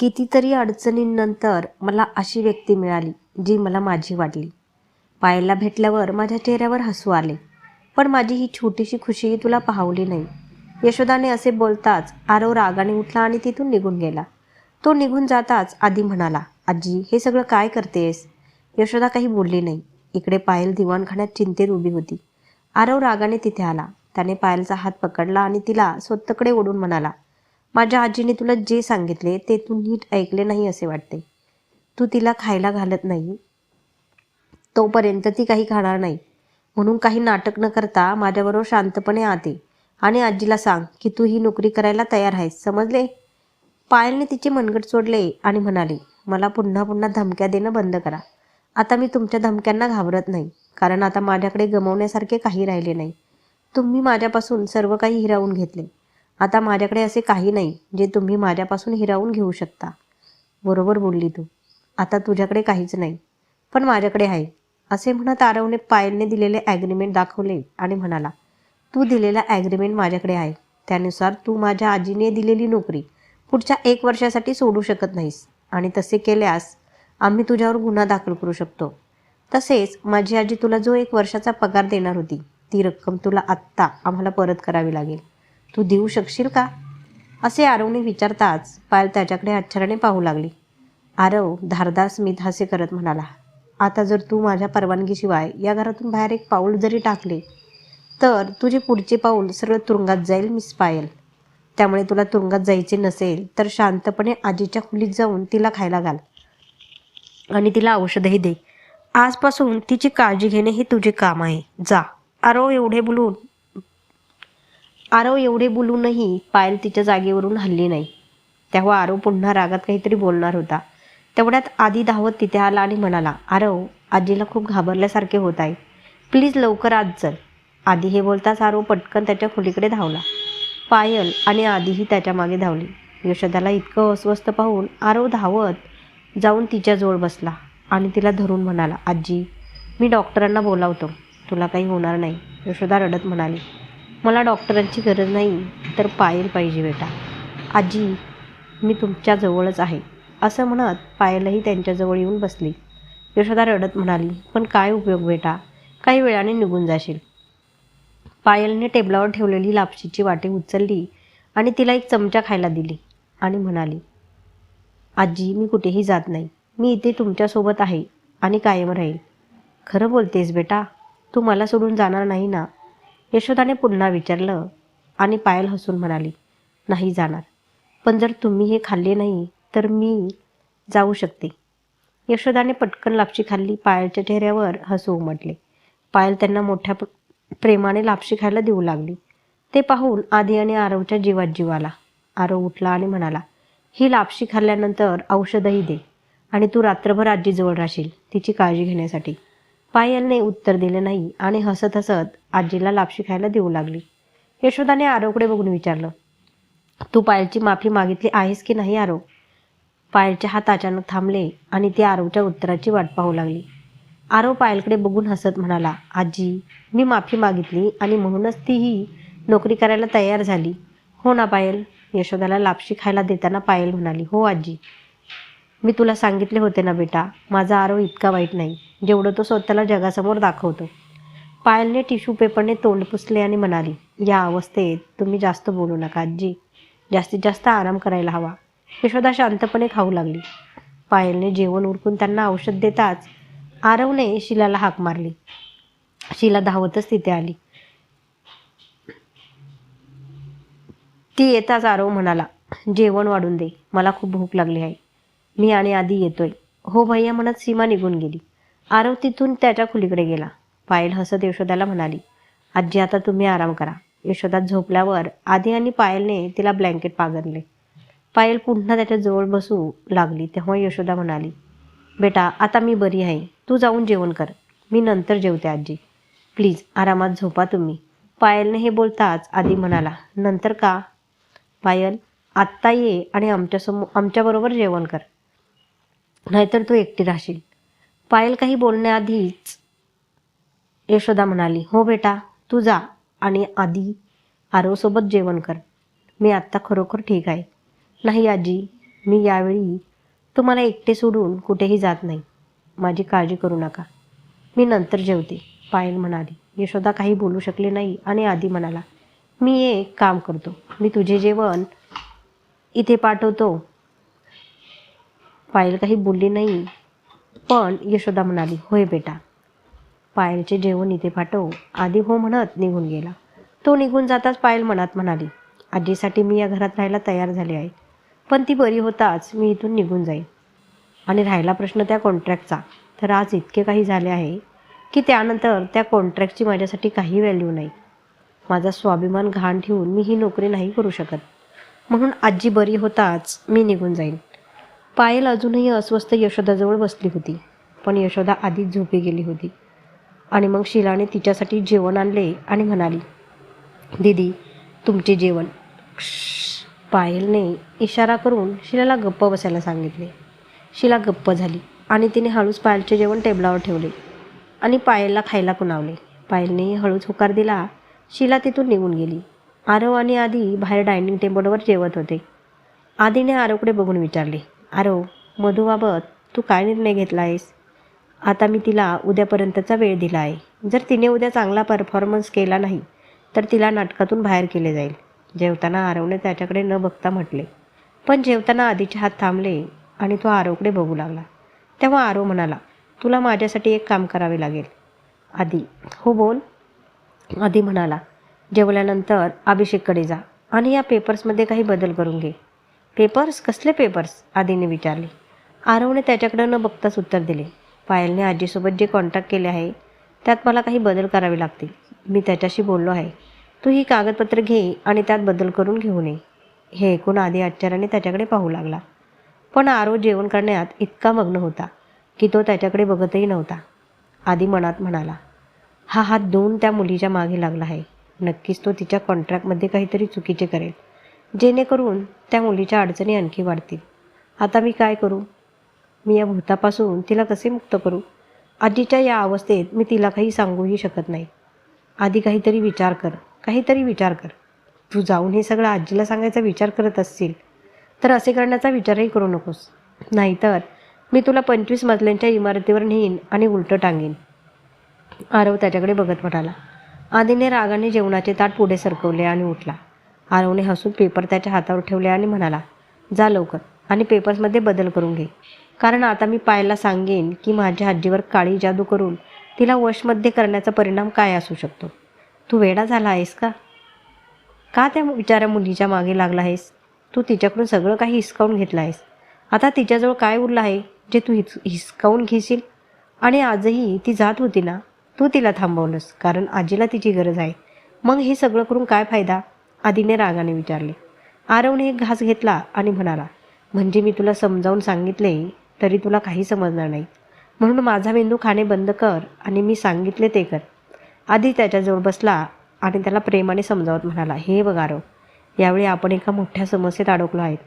कितीतरी अडचणींनंतर मला अशी व्यक्ती मिळाली जी मला माझी वाटली. पायला भेटल्यावर माझ्या चेहऱ्यावर हसू आले. पण माझी ही छोटीशी खुशी तुला पाहवली नाही. यशोदाने असे बोलताच आरव रागाने उठला आणि तिथून निघून गेला. तो निघून जाताच आधी म्हणाला आजी हे सगळं काय करतेस यशोदा काही बोलली नाही. इकडे पायल दिवाणखान्यात चिंतेत उभी होती. आरव रागाने तिथे आला. त्याने पायलचा हात पकडला आणि तिला स्वतःकडे ओढून म्हणाला माझ्या आजीने तुला जे सांगितले ते तू नीट ऐकले नाही असे वाटते. तू तिला खायला घालत नाही. तोपर्यंत ती काही खाणार नाही. म्हणून काही नाटक न करता माझ्याबरोबर शांतपणे आते आणि आजीला सांग की तू ही नोकरी करायला तयार आहेस समजले? पायलने तिचे मनगट सोडले आणि म्हणाली मला पुन्हा पुन्हा धमक्या देणं बंद करा. आता मी तुमच्या धमक्यांना घाबरत नाही कारण आता माझ्याकडे गमवण्यासारखे काही राहिले नाही. तुम्ही माझ्यापासून सर्व काही हिरावून घेतले. आता माझ्याकडे असे काही नाही जे तुम्ही माझ्यापासून हिरावून घेऊ शकता. बरोबर बोलली तू. आता तुझ्याकडे काहीच नाही. पण माझ्याकडे आहे. असे म्हणत आरवने पायलने दिलेले ॲग्रीमेंट दाखवले आणि म्हणाला तू दिलेला ॲग्रीमेंट माझ्याकडे आहे. त्यानुसार तू माझ्या आजीने दिलेली नोकरी पुढच्या एक वर्षासाठी सोडू शकत नाहीस. आणि तसे केल्यास आम्ही तुझ्यावर गुन्हा दाखल करू शकतो. तसेच माझी आजी तुला जो एक वर्षाचा पगार देणार होती ती रक्कम तुला आत्ता आम्हाला परत करावी लागेल. तू देऊ शकशील का? असे आरवने विचारताच पायल त्याच्याकडे आश्चर्याने पाहू लागली. आरव धारदार स्मित हास्य करत म्हणाला आता जर तू माझ्या परवानगीशिवाय या घरातून बाहेर एक पाऊल जरी टाकले तर तुझे पुढचे पाऊल सरळ तुरुंगात जाईल मिस पायल. त्यामुळे तुला तुरुंगात जायचे नसेल तर शांतपणे आजीच्या खोलीत जाऊन तिला खायला घाल आणि तिला औषधही दे. आजपासून तिची काळजी घेणे हे तुझे काम आहे. जा. आरो एवढे बोलून आरव एवढे बोलूनही पायल तिच्या जागेवरून हल्ली नाही. तेव्हा आरव पुन्हा रागात काहीतरी बोलणार होता. तेवढ्यात आधी धावत तिथे आला आणि म्हणाला आरव आजीला खूप घाबरल्यासारखे होत आहे. प्लीज लवकर आज चल. आधी हे बोलताच आरव पटकन त्याच्या खोलीकडे धावला. पायल आणि आधीही त्याच्यामागे धावली. यशोदाला इतकं अस्वस्थ पाहून आरव धावत जाऊन तिच्याजवळ बसला आणि तिला धरून म्हणाला आजी मी डॉक्टरांना बोलावतो. तुला काही होणार नाही. यशोदा रडत म्हणाली मला डॉक्टरांची गरज नाही तर पायल पाहिजे बेटा. आजी मी तुमच्याजवळच आहे. असं म्हणत पायलही त्यांच्याजवळ येऊन बसली. यशोदा रडत म्हणाली पण काय उपयोग बेटा? काही वेळाने निघून जाशील. पायलने टेबलावर ठेवलेली लापशीची वाटी उचलली आणि तिला एक चमचा खायला दिली आणि म्हणाली आजी मी कुठेही जात नाही. मी इथे तुमच्यासोबत आहे आणि कायम राहील. खरं बोलतेस बेटा. तू मला सोडून जाणार नाही ना? यशोदाने पुन्हा विचारलं आणि पायल हसून म्हणाली नाही जाणार. पण जर तुम्ही हे खाल्ले नाही तर मी जाऊ शकते. यशोदाने पटकन लापशी खाल्ली पायलच्या चेहऱ्यावर हसू उमटले. पायल त्यांना मोठ्या प्रेमाने लापशी खायला देऊ लागली. ते पाहून आधी आणि आरवच्या जीवात जीव आला. आरव उठला आणि म्हणाला ही लापशी खाल्ल्यानंतर औषधही दे आणि तू रात्रभर आजीजवळ राहशील तिची काळजी घेण्यासाठी. पायलने उत्तर दिले नाही आणि हसत हसत आजीला लापशी खायला देऊ लागली. यशोदाने आरोकडे बघून विचारलं तू पायलची माफी मागितली आहेस की नाही आरो? पायलचे हात अचानक थांबले आणि ती आरोच्या उत्तराची वाट पाहू लागली. आरो पायलकडे बघून हसत म्हणाला आजी मी माफी मागितली आणि म्हणूनच तीही नोकरी करायला तयार झाली. हो ना पायल यशोदाला लापशी खायला देताना पायल म्हणाली हो आजी मी तुला सांगितले होते ना बेटा माझा आरो इतका वाईट नाही. जेवढं तो स्वतःला जगासमोर दाखवतो. पायलने टिश्यू पेपरने तोंड पुसले आणि म्हणाली या अवस्थेत तुम्ही जास्त बोलू नका आजी. जास्तीत जास्त आराम करायला हवा. यशोदा शांतपणे खाऊ लागली. पायलने जेवण उरकून त्यांना औषध देताच आरवने शिलाला हाक मारली. शिला धावतच तिथे आली. ती येताच आरव म्हणाला जेवण वाढून दे. मला खूप भूक लागली आहे. मी आणि आधी येतोय. हो भैया म्हणत सीमा निघून गेली. आरव तिथून त्याच्या खोलीकडे गेला. पायल हसत यशोदाला म्हणाली आजी आता तुम्ही आराम करा. यशोदा झोपल्यावर आधी आणि पायलने तिला ब्लँकेट पाघरले पायल पुन्हा त्याच्याजवळ बसू लागली तेव्हा यशोदा म्हणाली बेटा आता मी बरी आहे. तू जाऊन जेवण कर. मी नंतर जेवते आजी प्लीज आरामात झोपा तुम्ही. पायलने हे बोलताच आधी म्हणाला नंतर का? पायल आत्ता ये आणि आमच्यासमोर आमच्याबरोबर जेवण कर. नाहीतर तू एकटी राहशील. पायल काही बोलण्याआधीच यशोदा म्हणाली हो बेटा तू जा आणि आधी आरोसोबत जेवण कर. मी आत्ता खरोखर ठीक आहे. नाही आजी मी यावेळी तुम्हाला एकटे सोडून कुठेही जात नाही. माझी काळजी करू नका. मी नंतर जेवते. पायल म्हणाली. यशोदा काही बोलू शकले नाही आणि आधी म्हणाला मी एक काम करतो. मी तुझे जेवण इथे पाठवतो. पायल काही बोलली नाही पण यशोदा म्हणाली होय बेटा पायलचे जेवण इथे पाठव. आधी हो म्हणत निघून गेला. तो निघून जाताच पायल मनात म्हणाली आजीसाठी मी या घरात राहायला तयार झाले आहे. पण ती बरी होताच मी इथून निघून जाईन. आणि राहिला प्रश्न त्या कॉन्ट्रॅक्टचा तर आज इतके काही झाले आहे की त्यानंतर त्या कॉन्ट्रॅक्टची माझ्यासाठी काही व्हॅल्यू नाही. माझा स्वाभिमान घाण ठेवून मी ही नोकरी नाही करू शकत. म्हणून आजी बरी होताच मी निघून जाईन. पायल अजूनही अस्वस्थ यशोदाजवळ बसली होती. पण यशोदा आधीच झोपी गेली होती. आणि मग शिलाने तिच्यासाठी जेवण आणले आणि म्हणाली दीदी तुमचे जेवण. पायलने इशारा करून शिलाला गप्प बसायला सांगितले. शिला गप्प झाली आणि तिने हळूच पायलचे जेवण टेबलावर ठेवले आणि पायलला खायला कुणावले पायलने हळूच होकार दिला. शिला तिथून निघून गेली. आरव आणि आधी बाहेर डायनिंग टेबलवर जेवत होते. आधीने आरवकडे बघून विचारले आरो मधूबाबत तू काय निर्णय घेतला आहेस आता मी तिला उद्यापर्यंतचा वेळ दिला आहे जर तिने उद्या चांगला परफॉर्मन्स केला नाही तर तिला नाटकातून बाहेर केले जाईल. जेवताना आरवने त्याच्याकडे न बघता म्हटले. पण जेवताना आधीचे हात थांबले आणि तो आरोकडे बघू लागला. तेव्हा आरो म्हणाला तुला माझ्यासाठी एक काम करावे लागेल. आधी. हो बोल. आधी म्हणाला जेवल्यानंतर अभिषेककडे जा आणि या पेपर्समध्ये काही बदल करून घे. पेपर्स? कसले पेपर्स? आधीने विचारले. आरवने त्याच्याकडं न बघताच उत्तर दिले. पायलने आजीसोबत जे कॉन्टॅक्ट केले आहे त्यात मला काही बदल करावे लागतील. मी त्याच्याशी बोललो आहे. तू ही कागदपत्र घे आणि त्यात बदल करून घेऊन ये हे ऐकून आधी आश्चर्याने त्याच्याकडे पाहू लागला. पण आरव जेवण करण्यात इतका मग्न होता की तो त्याच्याकडे बघतही नव्हता. आधी मनात म्हणाला हा हात दोन त्या मुलीच्या मागे लागला आहे. नक्कीच तो तिच्या कॉन्ट्रॅक्टमध्ये काहीतरी चुकीचे करेल. जेणेकरून त्या मुलीच्या अडचणी आणखी वाढतील. आता मी काय करू? मी या भूतापासून तिला कसे मुक्त करू? आजीच्या या अवस्थेत मी तिला काही सांगूही शकत नाही. आधी काहीतरी विचार कर काहीतरी विचार कर. तू जाऊन हे सगळं आजीला सांगायचा विचार करत असशील तर असे करण्याचा विचारही करू नकोस. नाहीतर मी तुला पंचवीस मजल्यांच्या इमारतीवर नेईन आणि उलटं टांगेन. आरव त्याच्याकडे बघत म्हणाला. आधीने रागाने जेवणाचे ताट पुढे सरकवले आणि उठला. आरवने हसून पेपर त्याच्या हातावर ठेवले आणि म्हणाला जा लवकर आणि पेपर्समध्ये बदल करून घे. कारण आता मी पायला सांगेन की माझ्या आजीवर काळी जादू करून तिला वशमध्ये करण्याचा परिणाम काय असू शकतो. तू वेडा झाला आहेस का? का त्या विचाऱ्या मुलीच्या मागे लागला आहेस? तू तिच्याकडून सगळं काही हिसकावून घेतलं आहेस. आता तिच्याजवळ काय उरलं आहे जे तू हिस हिसकावून घेशील? आणि आजही ती जात होती ना? तू तिला थांबवलंस कारण आजीला तिची गरज आहे. मग हे सगळं करून काय फायदा? आधीने रागाने विचारले आरवने एक घास घेतला आणि म्हणाला म्हणजे मी तुला समजावून सांगितले तरी तुला काही समजणार नाही. म्हणून माझा मेंदू खाणे बंद कर आणि मी सांगितले ते कर. आधी त्याच्याजवळ बसला आणि त्याला प्रेमाने समजावत म्हणाला हे बघ आरव यावेळी आपण एका मोठ्या समस्येत अडकलो आहेत.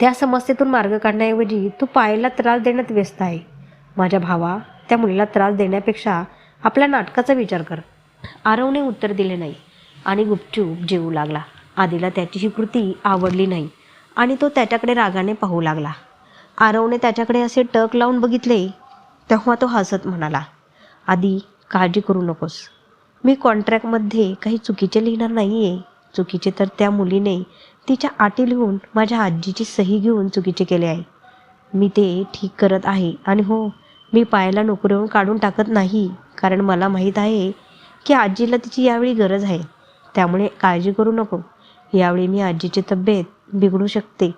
त्या समस्येतून मार्ग काढण्याऐवजी तू पायाला त्रास देण्यात व्यस्त आहे. माझ्या भावा त्या मुलीला त्रास देण्यापेक्षा आपल्या नाटकाचा विचार कर. आरवने उत्तर दिले नाही. आणि गुपचूप जेवू लागला. आधीला त्याची ही कृती आवडली नाही आणि तो त्याच्याकडे रागाने पाहू लागला. आरवने त्याच्याकडे असे टक लावून बघितले तेव्हा तो हसत म्हणाला आधी काळजी करू नकोस. मी कॉन्ट्रॅक्टमध्ये काही चुकीचे लिहिणार नाही आहे चुकीचे तर त्या मुलीने तिच्या आटी लिहून माझ्या आजीची सही घेऊन चुकीचे केले आहे. मी ते ठीक करत आहे आणि हो मी पायाला नोकरीवरून काढून टाकत नाही. कारण मला माहीत आहे की आजीला तिची यावेळी गरज आहे. त्यामुळे काळजी करू नको. यावेळी मी आजीची तब्येत बिघडू शकते.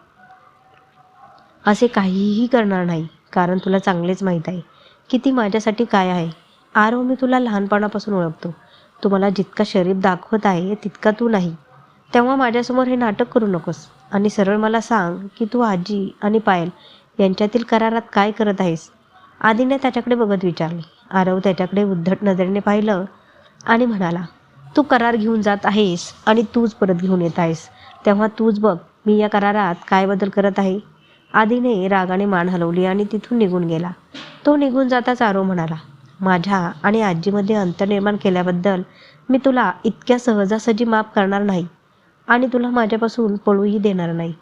असे काहीही करणार नाही कारण तुला चांगलेच माहीत आहे. की ती माझ्यासाठी काय आहे? आरव मी तुला लहानपणापासून ओळखतो. तू मला जितका शरीफ दाखवत आहे तितका तू नाही. तेव्हा माझ्यासमोर हे नाटक करू नकोस. आणि सरळ मला सांग की तू आजी आणि पायल यांच्यातील करारात काय करत आहेस? आधीने त्याच्याकडे बघत विचारले. आरव त्याच्याकडे उद्धट नजरेने पाहिलं आणि म्हणाला तू करार घेऊन जात आहेस आणि तूच परत घेऊन येत आहेस. तेव्हा तूच बघ मी या करारात काय बदल करत आहे? आधीने रागाने मान हलवली आणि तिथून निघून गेला. तो निघून जाताच आरो म्हणाला माझ्या आणि आजीमध्ये अंतर निर्माण केल्याबद्दल मी तुला इतक्या सहजासहजी माफ करणार नाही आणि तुला माझ्यापासून पळूही देणार नाही.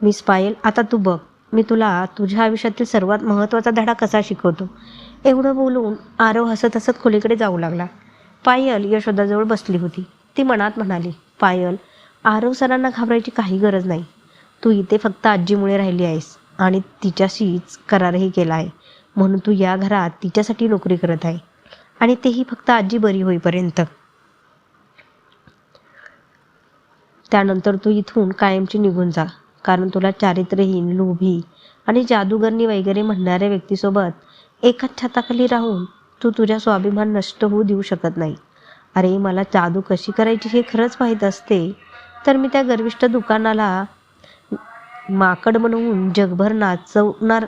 मिस पायल आता तू बघ मी तुला तुझ्या आयुष्यातील सर्वात महत्त्वाचा धडा कसा शिकवतो? एवढं बोलून आरव हसत हसत खोलीकडे जाऊ लागला. पायल यशोदाजवळ बसली होती. ती मनात म्हणाली पायल आरव सरांना घाबरायची काही गरज नाही. तू इथे फक्त आजीमुळे राहिली आहेस आणि तिच्याशीच करारही केला आहे. म्हणून तू या घरात तिच्यासाठी नोकरी करत आहे. आणि तेही फक्त आजी बरी होईपर्यंत. त्यानंतर तू इथून कायमची निघून जा. कारण तुला चारित्र्यहीन लोभी आणि जादूगरणी वगैरे म्हणणाऱ्या व्यक्तीसोबत एकाच छताखाली राहून तू तुझ्या स्वाभिमान नष्ट होऊ देऊ शकत नाही. अरे मला जादू कशी करायची हे खरंच माहीत असते. तर मी त्या गर्विष्ठ दुकानाला माकड बनवून जगभर नाचवणार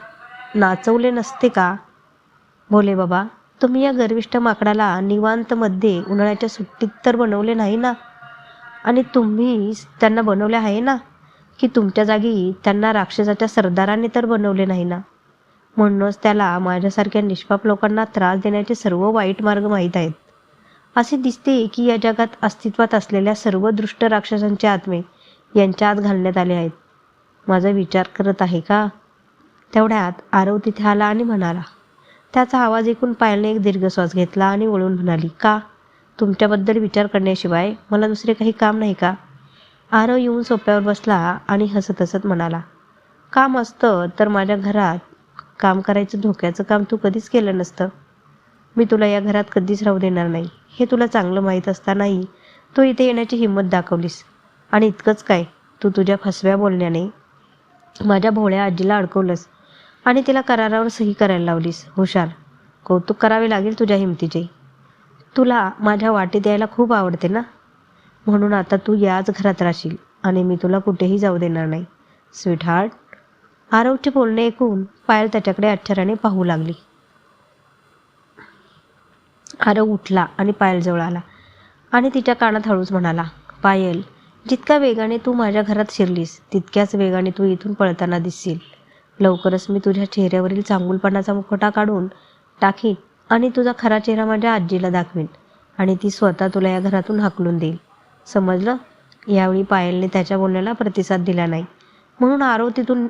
नाचवले नसते का? भोले बाबा तुम्ही या गर्विष्ठ माकडाला निवांतमध्ये उन्हाळ्याच्या सुट्टीत तर बनवले नाही ना? आणि तुम्ही त्यांना बनवले आहे ना? की तुमच्या जागी त्यांना राक्षसाच्या सरदाराने तर बनवले नाही ना? म्हणूनच त्याला माझ्यासारख्या निष्पाप लोकांना त्रास देण्याचे सर्व वाईट मार्ग माहीत आहेत. असे दिसते की या जगात अस्तित्वात असलेल्या सर्व दृष्ट राक्षसांचे आत्मे यांच्या आत घालण्यात आले आहेत. माझा विचार करत आहे का? तेवढ्यात आरव तिथे आला आणि म्हणाला त्याचा आवाज ऐकून पायलने एक दीर्घ श्वास घेतला आणि वळून म्हणाली का? तुमच्याबद्दल विचार करण्याशिवाय मला दुसरे काही काम नाही का? आरव येऊन सोप्यावर बसला आणि हसत हसत म्हणाला काम असतं तर माझ्या घरात काम करायचं धोक्याचं काम तू कधीच केलं नसतं. मी तुला या घरात कधीच राहू देणार नाही. हे तुला चांगलं माहीत असतानाही तू इथे येण्याची हिंमत दाखवलीस. आणि इतकंच काय तू तुझ्या फसव्या बोलण्याने माझ्या भोळ्या आजीला अडकवलंस आणि तिला करारावर सही करायला लावलीस. हुशार कौतुक करावे लागेल तुझ्या हिमतीचे. तुला माझ्या वाटेत यायला खूप आवडते ना? म्हणून आता तू याच घरात राहशील आणि मी तुला कुठेही जाऊ देणार नाही. स्वीट हार्ट आरवचे बोलणे ऐकून पायल त्याच्याकडे आश्चर्याने पाहू लागली. आरव उठला आणि पायलजवळ आला आणि तिच्या कानात हळूच म्हणाला पायल जितक्या वेगाने तू माझ्या घरात शिरलीस तितक्याच वेगाने तू इथून पळताना दिसशील. लवकरच मी तुझ्या चेहऱ्यावरील चांगुलपणाचा मुखोटा काढून टाकीन आणि तुझा खरा चेहरा माझ्या आजीला दाखवीन आणि ती स्वतः तुला या घरातून हाकलून देईल. समजलं? यावेळी पायलने त्याच्या बोलण्याला प्रतिसाद दिला नाही. म्हणून आरव तिथून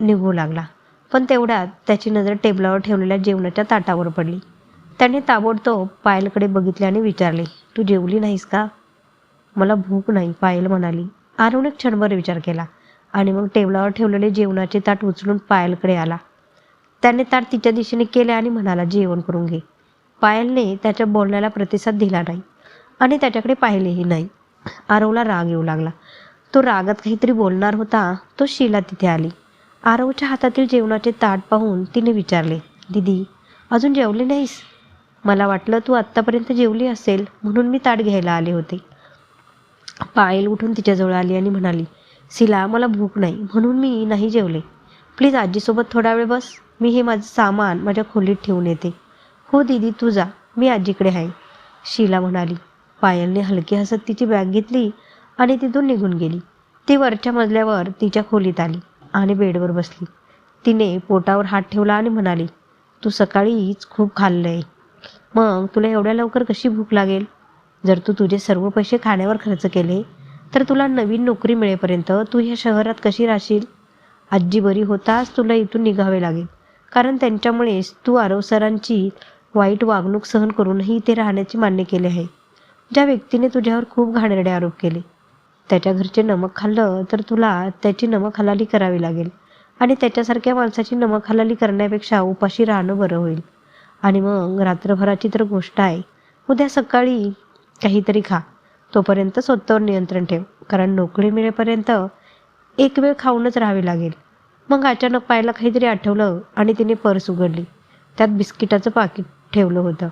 निघू लागला. पण तेवढ्यात त्याची नजर टेबलावर ठेवलेल्या जेवणाच्या ताटावर पडली. त्याने ताबडतोब पायलकडे बघितले आणि विचारले तू जेवली नाहीस का? मला भूक नाही पायल म्हणाली. आरवने क्षणभर विचार केला आणि मग टेबलावर ठेवलेले जेवणाचे ताट उचलून पायलकडे आला. त्याने ताट तिच्या दिशेने केले आणि म्हणाला जेवण करून घे. पायलने त्याच्या बोलण्याला प्रतिसाद दिला नाही आणि त्याच्याकडे पाहिलेही नाही. आरवला राग येऊ लागला. तो रागात काहीतरी बोलणार होता. तो शीला तिथे आली. आरवच्या हातातील जेवणाचे ताट पाहून तिने विचारले दिदी अजून जेवले नाहीस? मला वाटलं तू आत्तापर्यंत जेवली असेल म्हणून मी ताट घ्यायला आले होते. पायल उठून तिच्याजवळ आली आणि म्हणाली शिला मला भूक नाही म्हणून मी नाही जेवले. प्लीज आजीसोबत थोडा वेळ बस. मी हे माझं सामान माझ्या खोलीत ठेवून येते. हो दीदी तू जा. मी आजीकडे आहे. शीला म्हणाली. पायलने हलकी हसत तिची बॅग घेतली आणि तिथून निघून गेली. ती वरच्या मजल्यावर तिच्या खोलीत आली. आणि बेडवर बसली. तिने पोटावर हात ठेवला आणि म्हणाली तू सकाळीच खूप खाल्लं आहे मग तुला एवढ्या लवकर कशी भूक लागेल? जर तू तुझे सर्व पैसे खाण्यावर खर्च केले तर तुला नवीन नोकरी मिळेपर्यंत तू ह्या शहरात कशी राहशील? आजी बरी होताच तुला इथून निघावे लागेल. कारण त्यांच्यामुळेच तू आरव सरांची वाईट वागणूक सहन करूनही इथे राहण्याचे मान्य केले आहे. ज्या व्यक्तीने तुझ्यावर खूप घाणेरडे आरोप केले त्याच्या घरचे नमक खाल्लं तर तुला त्याची नमक हलाली करावी लागेल. आणि त्याच्यासारख्या माणसाची नमक हलाली करण्यापेक्षा उपाशी राहणं बरं होईल. आणि मग रात्रभराची तर गोष्ट आहे. उद्या सकाळी काहीतरी खा. तोपर्यंत स्वतःवर नियंत्रण ठेव. कारण नोकरी मिळेपर्यंत एक वेळ खाऊनच राहावे लागेल. मग अचानक पायला काहीतरी आठवलं आणि तिने पर्स उघडली. त्यात बिस्किटाचं पाकिट ठेवलं होतं.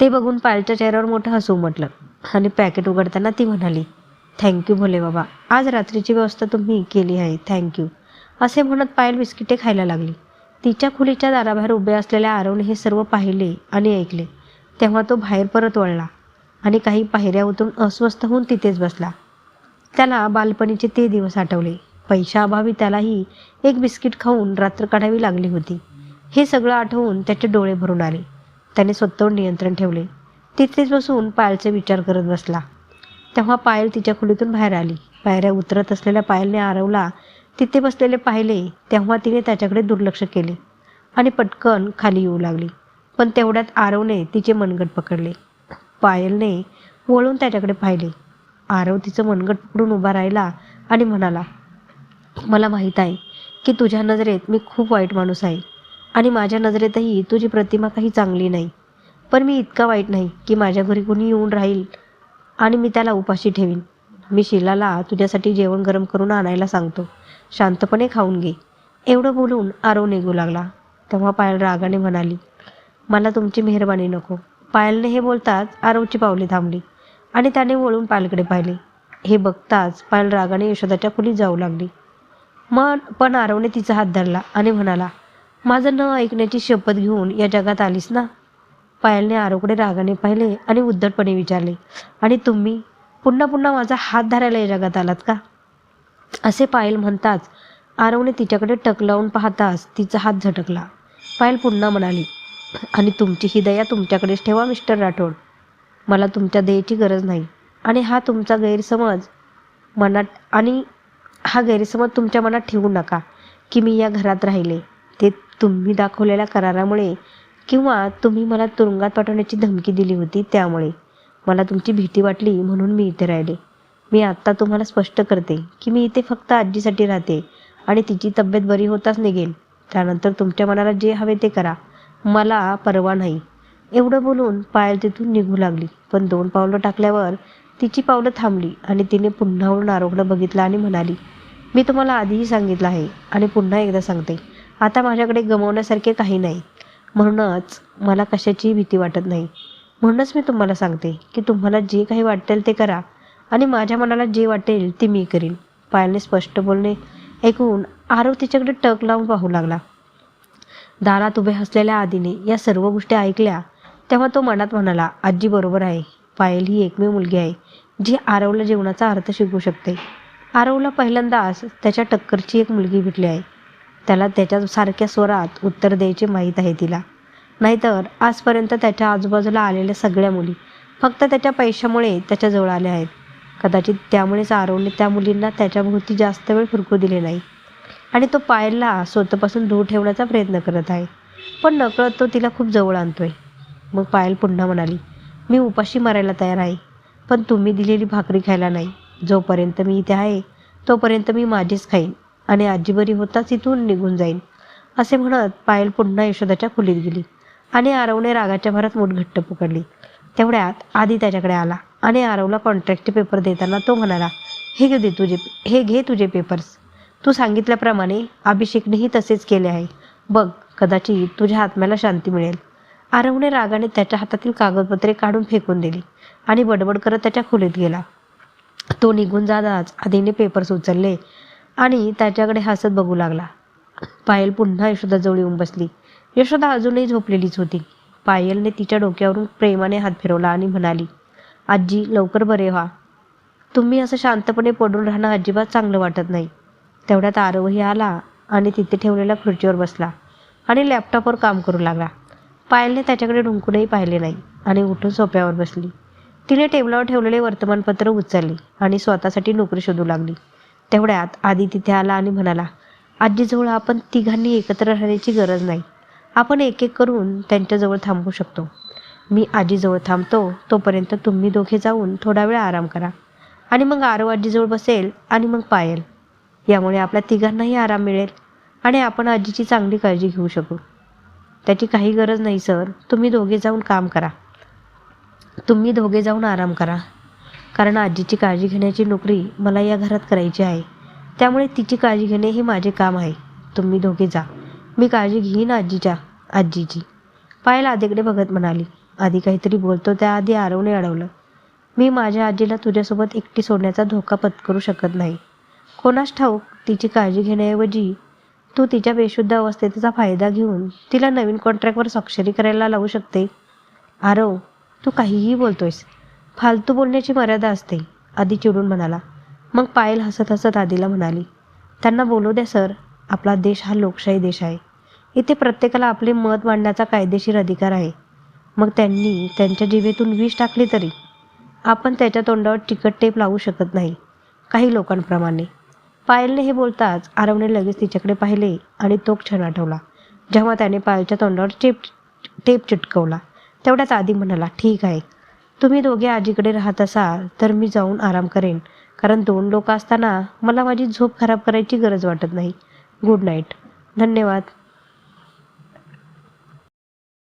ते बघून पायलच्या चेहऱ्यावर मोठं हसू उमटलं आणि पॅकेट उघडताना ती म्हणाली थँक्यू भोले बाबा. आज रात्रीची व्यवस्था तुम्ही केली आहे. थँक्यू असे म्हणत पायल बिस्किटे खायला लागली. तिच्या खोलीच्या दाराबाहेर उभे असलेल्या आरवने हे सर्व पाहिले आणि ऐकले. तेव्हा तो बाहेर परत वळला आणि काही पायऱ्या उतरून अस्वस्थ होऊन तिथेच बसला. त्याला बालपणीचे ते दिवस आठवले. पैशाअभावी त्यालाही एक बिस्किट खाऊन रात्र काढावी लागली होती. हे सगळं आठवून त्याचे डोळे भरून आले. त्याने स्वतःवर नियंत्रण ठेवले. तिथेच बसून पायलचे विचार करत बसला. तेव्हा पायल तिच्या खोलीतून बाहेर आली. पायऱ्या उतरत असलेल्या पायलने आरवला. तिथे बसलेले पाहिले तेव्हा तिने त्याच्याकडे दुर्लक्ष केले आणि पटकन खाली येऊ लागली. पण तेवढ्यात आरवने तिचे मनगट पकडले. पायलने वळून त्याच्याकडे पाहिले. आरव तिचं मनगट पकडून उभा राहिला आणि म्हणाला मला माहीत आहे की तुझ्या नजरेत मी खूप वाईट माणूस आहे आणि माझ्या नजरेतही तुझी प्रतिमा काही चांगली नाही. पण मी इतका वाईट नाही की माझ्या घरी कोणी येऊन राहील आणि मी त्याला उपाशी ठेवीन. मी शिलाला तुझ्यासाठी जेवण गरम करून आणायला सांगतो. शांतपणे खाऊन घे. एवढं बोलून आरव निघू लागला. तेव्हा पायल रागाने म्हणाली मला तुमची मेहरबानी नको. पायलने हे बोलताच आरवची पावले थांबली आणि त्याने वळून पायलकडे पाहिले. हे बघताच पायल रागाने यशोदाच्या खोलीत जाऊ लागली. मग पण आरवने तिचा हात धरला आणि म्हणाला माझं न ऐकण्याची शपथ घेऊन या जगात आलीस ना? पायलने आरोकडे रागाने पाहिले आणि उद्धटपणे विचारले आणि तुम्ही? पुन्हा पुन्हा माझा हात धरायला या जगात आलात का? असे पायल म्हणताच आरवने तिच्याकडे टक लावून पाहताच तिचा हात झटकला. पायल पुन्हा म्हणाली आणि तुमची ही दया तुमच्याकडेच ठेवा मिस्टर राठोड. मला तुमच्या दयेची गरज नाही. आणि हा तुमचा गैरसमज मनात आणि हा गैरसमज तुमच्या मनात ठेवू नका की मी या घरात राहिले. ते तुम्ही दाखवलेल्या करारामुळे किंवा तुम्ही मला तुरुंगात पाठवण्याची धमकी दिली होती त्यामुळे. मला तुमची भीती वाटली म्हणून मी इथे राहिले. मी आत्ता तुम्हाला स्पष्ट करते की मी इथे फक्त आजीसाठी राहते आणि तिची तब्येत बरी होताच निघेल. त्यानंतर तुमच्या मनाला जे हवे ते करा. मला परवा नाही. एवढं बोलून पायल तिथून निघू लागली. पण दोन पावलं टाकल्यावर तिची पावलं थांबली आणि तिने पुन्हा वळून आरोग्य बघितलं आणि म्हणाली मी तुम्हाला आधीही सांगितलं आहे आणि पुन्हा एकदा सांगते. आता माझ्याकडे गमावण्यासारखे काही नाही. म्हणूनच मला कशाचीही भीती वाटत नाही. म्हणूनच मी तुम्हाला सांगते की तुम्हाला जे काही वाटेल ते करा आणि माझ्या मनाला जे वाटेल ते मी करीन. पायलने स्पष्ट बोलणे ऐकून आरव तिच्याकडे टक लावून पाहू लागला. दारात उभे असलेल्या आदीने या सर्व गोष्टी ऐकल्या तेव्हा तो मनात म्हणाला आजी बरोबर आहे. पायल ही एकमेव मुलगी आहे जी आरवला जीवनाचा अर्थ शिकवू शकते. आरवला पहिल्यांदाच त्याच्या टक्करची एक मुलगी भेटली आहे. त्याला त्याच्यासारख्या स्वरात उत्तर द्यायचे माहीत आहे तिला. नाहीतर आजपर्यंत त्याच्या आजूबाजूला आलेल्या सगळ्या मुली फक्त त्याच्या पैशामुळे त्याच्याजवळ आल्या आहेत. कदाचित त्यामुळेच आरवने त्या मुलींना त्याच्याभोवती जास्त वेळ फिरकू दिले नाही. आणि तो पायलला स्वतःपासून दूर ठेवण्याचा प्रयत्न करत आहे. पण नकळत तो तिला खूप जवळ आणतोय. मग पायल पुन्हा म्हणाली मी उपाशी मारायला तयार आहे पण तुम्ही दिलेली भाकरी खायला नाही. जोपर्यंत मी इथे आहे तोपर्यंत मी माझीच खाईन. आणि आजी बरी होताच इथून निघून जाईन असे म्हणत पायल पुन्हा यशोदाच्या खोलीत गेली आणि आरवने रागाच्या भरात मुठघट्ट पकडली. तेवढ्यात आधी त्याच्याकडे आला आणि आरवला कॉन्ट्रॅक्टचे पेपर देताना तो म्हणाला हे घे दे तुझे हे घे तुझे पेपर्स तू सांगितल्याप्रमाणे अभिषेकनेही तसेच केले आहे. बघ कदाचित तुझ्या आत्म्याला शांती मिळेल. आरवने रागाने त्याच्या हातातील कागदपत्रे काढून फेकून दिली आणि बडबड करत त्याच्या खोलीत गेला. तो निघून जाताच आधीने पेपर्स उचलले आणि त्याच्याकडे हसत बघू लागला. पायल पुन्हा यशोदाजवळ येऊन बसली. यशोदा अजूनही झोपलेलीच होती. पायलने तिच्या डोक्यावरून प्रेमाने हात फिरवला आणि म्हणाली आजी लवकर बरे व्हा. तुम्ही असं शांतपणे पडून राहणं अजिबात चांगलं वाटत नाही. तेवढ्यात आरवही आला आणि तिथे ठेवलेल्या खुर्चीवर बसला आणि लॅपटॉपवर काम करू लागला. पायलने त्याच्याकडे ढुंकूनही पाहिले नाही आणि उठून सोप्यावर बसली. तिने टेबलावर ठेवलेले वर्तमानपत्र उचलले आणि स्वतःसाठी नोकरी शोधू लागली. तेवढ्यात आधी तिथे आला आणि म्हणाला आजीजवळ आपण तिघांनी एकत्र राहण्याची गरज नाही. आपण एक एक करून त्यांच्याजवळ थांबू शकतो. मी आजीजवळ थांबतो तोपर्यंत तुम्ही दोघे जाऊन थोडा वेळ आराम करा. आणि मग आरव आजीजवळ बसेल आणि मग पायल. यामुळे आपल्या तिघांनाही आराम मिळेल आणि आपण आजीची चांगली काळजी घेऊ शकू. त्याची काही गरज नाही सर. तुम्ही दोघे जाऊन काम करा. तुम्ही दोघे जाऊन आराम करा. कारण आजीची काळजी घेण्याची नोकरी मला या घरात करायची आहे. त्यामुळे तिची काळजी घेणे हे माझे काम आहे. तुम्ही दोघे जा. मी काळजी घेईन आजीच्या आजीची. पायल आधीकडे बघत म्हणाली. आधी काहीतरी बोलतो त्याआधी आरवने अडवलं. मी माझ्या आजीला तुझ्यासोबत एकटी सोडण्याचा धोका पत्करू शकत नाही. कोणास ठाऊक तिची काळजी घेण्याऐवजी तू तिच्या बेशुद्ध अवस्थेचा फायदा घेऊन तिला नवीन कॉन्ट्रॅक्टवर स्वाक्षरी करायला लावू शकते. आरव तू काहीही बोलतोयस. फालतू बोलण्याची मर्यादा असते. आधी चिडून म्हणाला. मग पायल हसत हसत आधीला म्हणाली त्यांना बोलू द्या सर. आपला देश हा लोकशाही देश आहे. इथे प्रत्येकाला आपले मत मांडण्याचा कायदेशीर अधिकार आहे. मग त्यांनी त्यांच्या जिभेतून विष टाकली तरी? आपण त्याच्या तोंडावर तिखट टेप लावू शकत नाही काही लोकांप्रमाणे. पायलने हे बोलताच आरवने लगेच तिच्याकडे पाहिले आणि तो क्षण आठवला जेव्हा त्याने पायलच्या तोंडावर टेप टेप चिटकवला. तेवढ्याच आधी म्हणाला ठीक आहे. तुम्ही दोघे आजीकडे राहत असाल तर मी जाऊन आराम करेन. कारण दोन लोक असताना मला माझी झोप खराब करायची गरज वाटत नाही. गुड नाईट धन्यवाद.